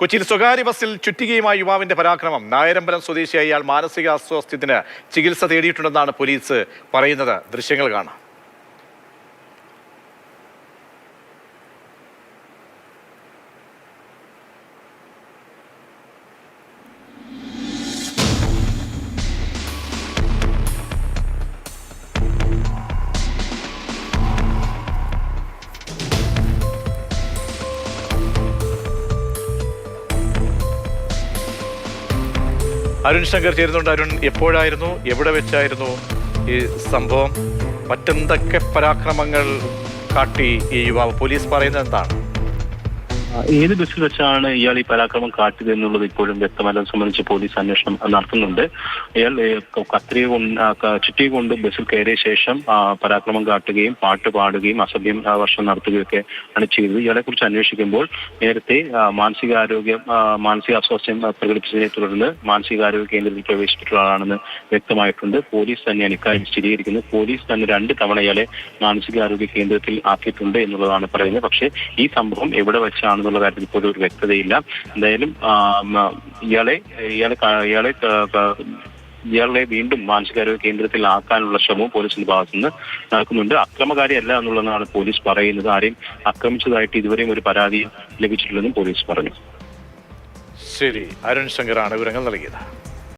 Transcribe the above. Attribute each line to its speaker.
Speaker 1: കൊച്ചിയിൽ സ്വകാര്യ ബസ്സിൽ ചുറ്റികയുമായ യുവാവിന്റെ പരാക്രമം. നായരമ്പലം സ്വദേശിയായ ഇയാൾ മാനസിക അസ്വാസ്ഥ്യത്തിന് ചികിത്സ തേടിയിട്ടുണ്ടെന്നാണ് പോലീസ് പറയുന്നത്. ദൃശ്യങ്ങൾ കാണാം. അരുൺ ശങ്കർ ചേരുന്നുണ്ട്. അരുൺ എപ്പോഴായിരുന്നു? എവിടെ വെച്ചായിരുന്നു ഈ സംഭവം? മറ്റെന്തൊക്കെ പരാക്രമങ്ങൾ കാട്ടി ഈ യുവാവ്? പോലീസ് പറയുന്നത് എന്താണ്?
Speaker 2: ഏത് ബസ്സിൽ വെച്ചാണ് ഇയാൾ ഈ പരാക്രമം കാട്ടിയത് എന്നുള്ളത് ഇപ്പോഴും വ്യക്തമല്ല സംബന്ധിച്ച് പോലീസ് അന്വേഷണം നടത്തുന്നുണ്ട്. ഇയാൾ കത്രിക ചുറ്റി കൊണ്ട് ബസ്സിൽ കയറിയ ശേഷം പരാക്രമം കാട്ടുകയും പാട്ട് പാടുകയും അസഭ്യം വർഷം നടത്തുകയും ഒക്കെ ആണ് ചെയ്തത്. ഇയാളെ കുറിച്ച് അന്വേഷിക്കുമ്പോൾ നേരത്തെ മാനസികാരോഗ്യം ആ, മാനസിക അസ്വാസ്ഥ്യം ആ, പ്രകടിപ്പിച്ചതിനെ തുടർന്ന് മാനസികാരോഗ്യ കേന്ദ്രത്തിൽ പ്രവേശിച്ചിട്ടുള്ള ആളാണെന്ന് വ്യക്തമായിട്ടുണ്ട്. പോലീസ് തന്നെയാണ് ഇക്കാര്യം സ്ഥിരീകരിക്കുന്നത്. പോലീസ് തന്നെ രണ്ട് തവണ ഇയാളെ മാനസികാരോഗ്യ കേന്ദ്രത്തിൽ ആക്കിയിട്ടുണ്ട് എന്നുള്ളതാണ് പറയുന്നത്. പക്ഷേ ഈ സംഭവം എവിടെ വെച്ചാണെന്നുള്ള കാര്യത്തിൽ ഇപ്പോൾ ഒരു വ്യക്തതയില്ല. എന്തായാലും ഇയാളെ ഇയാളെ ഇയാളെ ഇയാളെ വീണ്ടും മാനസികാരോഗ്യ കേന്ദ്രത്തിൽ ആക്കാനുള്ള ശ്രമവും പോലീസിന്റെ ഭാഗത്തുനിന്ന് നടക്കുന്നുണ്ട്. അക്രമകാരിയല്ല എന്നുള്ളതാണ് പോലീസ് പറയുന്നത്. ആരെയും ആക്രമിച്ചതായിട്ട് ഇതുവരെയും ഒരു പരാതി ലഭിച്ചിട്ടില്ലെന്നും പോലീസ് പറഞ്ഞു.
Speaker 1: ശരി. അരുൺ ശങ്കറാണ് വിവരങ്ങൾ നൽകിയത്.